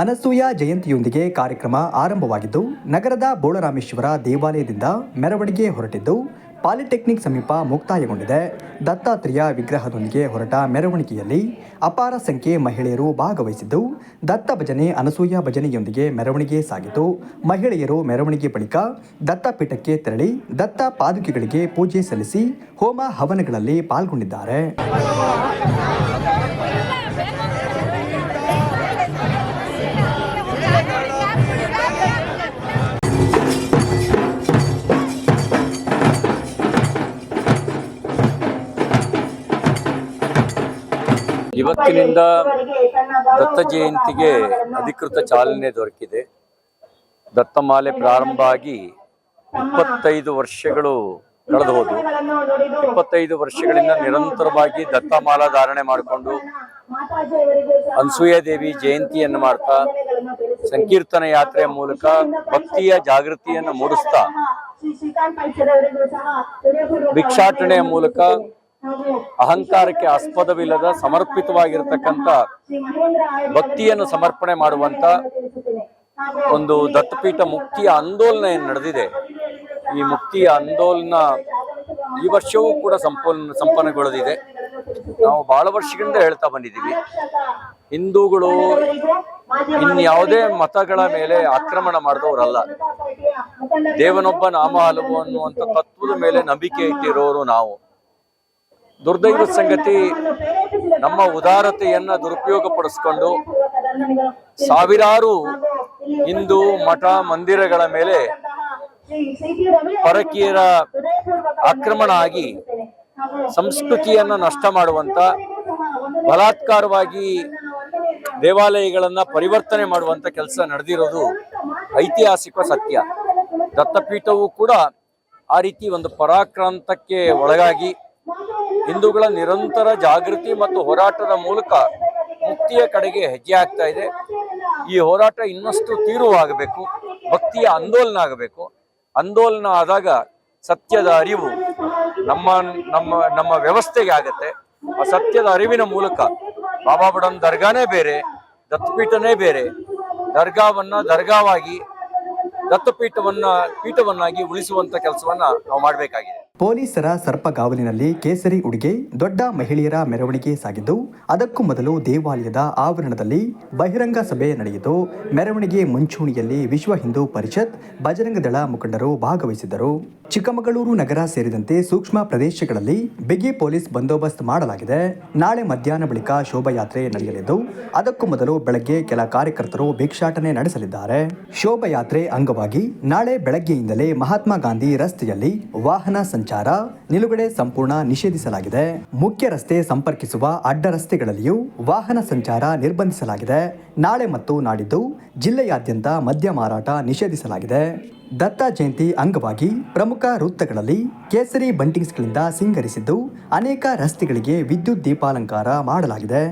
ಅನಸೂಯ ಜಯಂತಿಯೊಂದಿಗೆ ಕಾರ್ಯಕ್ರಮ ಆರಂಭವಾಗಿದ್ದು, ನಗರದ ಬೋಳರಾಮೇಶ್ವರ ದೇವಾಲಯದಿಂದ ಮೆರವಣಿಗೆ ಹೊರಟಿದ್ದು, ಪಾಲಿಟೆಕ್ನಿಕ್ ಸಮೀಪ ಮುಕ್ತಾಯಗೊಂಡಿದೆ. ದತ್ತಾತ್ರೇಯ ವಿಗ್ರಹದೊಂದಿಗೆ ಹೊರಟ ಮೆರವಣಿಗೆಯಲ್ಲಿ ಅಪಾರ ಸಂಖ್ಯೆ ಮಹಿಳೆಯರು ಭಾಗವಹಿಸಿದ್ದು, ದತ್ತ ಭಜನೆ, ಅನಸೂಯ ಭಜನೆಯೊಂದಿಗೆ ಮೆರವಣಿಗೆ ಸಾಗಿತು ಮಹಿಳೆಯರು ಮೆರವಣಿಗೆ ಬಳಿಕ ದತ್ತಪೀಠಕ್ಕೆ ತೆರಳಿ ದತ್ತ ಪಾದುಕೆಗಳಿಗೆ ಪೂಜೆ ಸಲ್ಲಿಸಿ ಹೋಮ ಹವನಗಳಲ್ಲಿ ಪಾಲ್ಗೊಂಡಿದ್ದಾರೆ. ಇವತ್ತಿನಿಂದ ದತ್ತ ಜಯಂತಿಗೆ ಅಧಿಕೃತ ಚಾಲನೆ ದೊರಕಿದೆ. ದತ್ತಮಾಲೆ ಪ್ರಾರಂಭ ಆಗಿ ಇಪ್ಪತ್ತೈದು ವರ್ಷಗಳು ಕಳೆದು ಹೋದವು ಇಪ್ಪತ್ತೈದು ವರ್ಷಗಳಿಂದ ನಿರಂತರವಾಗಿ ದತ್ತಮಾಲಾ ಧಾರಣೆ ಮಾಡಿಕೊಂಡು ಅನ್ಸೂಯ ದೇವಿ ಜಯಂತಿಯನ್ನು ಮಾಡ್ತಾ ಸಂಕೀರ್ತನ ಯಾತ್ರೆಯ ಮೂಲಕ ಭಕ್ತಿಯ ಜಾಗೃತಿಯನ್ನು ಮೂಡಿಸ್ತಾ ಭಿಕ್ಷಾಟನೆಯ ಮೂಲಕ ಅಹಂಕಾರಕ್ಕೆ ಆಸ್ಪದವಿಲ್ಲದ, ಸಮರ್ಪಿತವಾಗಿರತಕ್ಕಂಥ ಭಕ್ತಿಯನ್ನು ಸಮರ್ಪಣೆ ಮಾಡುವಂತ ಒಂದು ದತ್ತಪೀಠ ಮುಕ್ತಿಯ ಆಂದೋಲನ ಏನು ನಡೆದಿದೆ. ಈ ಮುಕ್ತಿಯ ಆಂದೋಲನ ಈ ವರ್ಷವೂ ಕೂಡ ಸಂಪೂರ್ಣ ಸಂಪನ್ನಗೊಳ್ಳದಿದೆ ನಾವು ಬಹಳ ವರ್ಷಗಳಿಂದ ಹೇಳ್ತಾ ಬಂದಿದ್ದೀವಿ. ಹಿಂದೂಗಳು ಇನ್ಯಾವುದೇ ಮತಗಳ ಮೇಲೆ ಆಕ್ರಮಣ ಮಾಡಿದವರಲ್ಲ. ದೇವನೊಬ್ಬ ನಾಮ ಹಲವು ಅನ್ನುವಂಥ ತತ್ವದ ಮೇಲೆ ನಂಬಿಕೆ ಇಟ್ಟಿರೋರು ನಾವು. ದುರ್ದೈವ ಸಂಗತಿ ನಮ್ಮ ಉದಾರತೆಯನ್ನ ದುರುಪಯೋಗ ಪಡಿಸ್ಕೊಂಡು ಸಾವಿರಾರು ಹಿಂದೂ ಮಠ ಮಂದಿರಗಳ ಮೇಲೆ ಪರಕೀಯರ ಆಕ್ರಮಣ ಆಗಿ ಸಂಸ್ಕೃತಿಯನ್ನ ನಷ್ಟ ಮಾಡುವಂತ ಬಲಾತ್ಕಾರವಾಗಿ ದೇವಾಲಯಗಳನ್ನ ಪರಿವರ್ತನೆ ಮಾಡುವಂತ ಕೆಲಸ ನಡೆದಿರೋದು ಐತಿಹಾಸಿಕ ಸತ್ಯ. ದತ್ತಪೀಠವು ಕೂಡ ಆ ರೀತಿ ಒಂದು ಪರಾಕ್ರಾಂತಕ್ಕೆ ಒಳಗಾಗಿ ಹಿಂದೂಗಳ ನಿರಂತರ ಜಾಗೃತಿ ಮತ್ತು ಹೋರಾಟದ ಮೂಲಕ ಮುಕ್ತಿಯ ಕಡೆಗೆ ಹೆಜ್ಜೆ ಆಗ್ತಾ ಇದೆ. ಈ ಹೋರಾಟ ಇನ್ನಷ್ಟು ತೀವ್ರವಾಗಬೇಕು, ಭಕ್ತಿಯ ಆಂದೋಲನ ಆಗಬೇಕು. ಆಂದೋಲನ ಆದಾಗ ಸತ್ಯದ ಅರಿವು ನಮ್ಮ ನಮ್ಮ ನಮ್ಮ ವ್ಯವಸ್ಥೆಗೆ ಆಗತ್ತೆ. ಆ ಸತ್ಯದ ಅರಿವಿನ ಮೂಲಕ ಬಾಬಾ ಬಡನ್ ದರ್ಗಾನೇ ಬೇರೆ, ದತ್ತಪೀಠನೇ ಬೇರೆ. ದರ್ಗಾವನ್ನ ದರ್ಗಾವಾಗಿ, ದತ್ತಪೀಠವನ್ನ ಪೀಠವನ್ನಾಗಿ ಉಳಿಸುವಂತ ಕೆಲಸವನ್ನ ನಾವು ಮಾಡಬೇಕಾಗಿದೆ. ಪೊಲೀಸರ ಸರ್ಪಗಾವಲಿನಲ್ಲಿ ಕೇಸರಿ ಉಡುಗೆ, ದೊಡ್ಡ ಮಹಿಳೆಯರ ಮೆರವಣಿಗೆ ಸಾಗಿದ್ದು, ಅದಕ್ಕೂ ಮೊದಲು ದೇವಾಲಯದ ಆವರಣದಲ್ಲಿ ಬಹಿರಂಗ ಸಭೆ ನಡೆಯಿತು. ಮೆರವಣಿಗೆ ಮುಂಚೂಣಿಯಲ್ಲಿ ವಿಶ್ವ ಹಿಂದೂ ಪರಿಷತ್ ಬಜರಂಗ ದಳ ಮುಖಂಡರು ಭಾಗವಹಿಸಿದ್ದರು. ಚಿಕ್ಕಮಗಳೂರು ನಗರ ಸೇರಿದಂತೆ ಸೂಕ್ಷ್ಮ ಪ್ರದೇಶಗಳಲ್ಲಿ ಬಿಗಿ ಪೊಲೀಸ್ ಬಂದೋಬಸ್ತ್ ಮಾಡಲಾಗಿದೆ. ನಾಳೆ ಮಧ್ಯಾಹ್ನ ಬಳಿಕ ಶೋಭಾಯಾತ್ರೆ ನಡೆಯಲಿದ್ದು, ಅದಕ್ಕೂ ಮೊದಲು ಬೆಳಗ್ಗೆ ಕೆಲ ಕಾರ್ಯಕರ್ತರು ಭಿಕ್ಷಾಟನೆ ನಡೆಸಲಿದ್ದಾರೆ. ಶೋಭಾಯಾತ್ರೆ ಅಂಗವಾಗಿ ನಾಳೆ ಬೆಳಗ್ಗೆಯಿಂದಲೇ ಮಹಾತ್ಮ ಗಾಂಧಿ ರಸ್ತೆಯಲ್ಲಿ ವಾಹನ ಸಂಚಾರ ನಿಲುಗಡೆ ಸಂಪೂರ್ಣ ನಿಷೇಧಿಸಲಾಗಿದೆ. ಮುಖ್ಯ ರಸ್ತೆ ಸಂಪರ್ಕಿಸುವ ಅಡ್ಡ ರಸ್ತೆಗಳಲ್ಲಿಯೂ ವಾಹನ ಸಂಚಾರ ನಿರ್ಬಂಧಿಸಲಾಗಿದೆ. ನಾಳೆ ಮತ್ತು ನಾಡಿದ್ದು ಜಿಲ್ಲೆಯಾದ್ಯಂತ ಮದ್ಯ ಮಾರಾಟ ನಿಷೇಧಿಸಲಾಗಿದೆ. ದತ್ತ ಜಯಂತಿ ಅಂಗವಾಗಿ ಪ್ರಮುಖ ವೃತ್ತಗಳಲ್ಲಿ ಕೇಸರಿ ಬಂಟಿಂಗ್ಸ್ಗಳಿಂದ ಸಿಂಗರಿಸಿದ್ದು ಅನೇಕ ರಸ್ತೆಗಳಿಗೆ ವಿದ್ಯುತ್ ದೀಪಾಲಂಕಾರ ಮಾಡಲಾಗಿದೆ.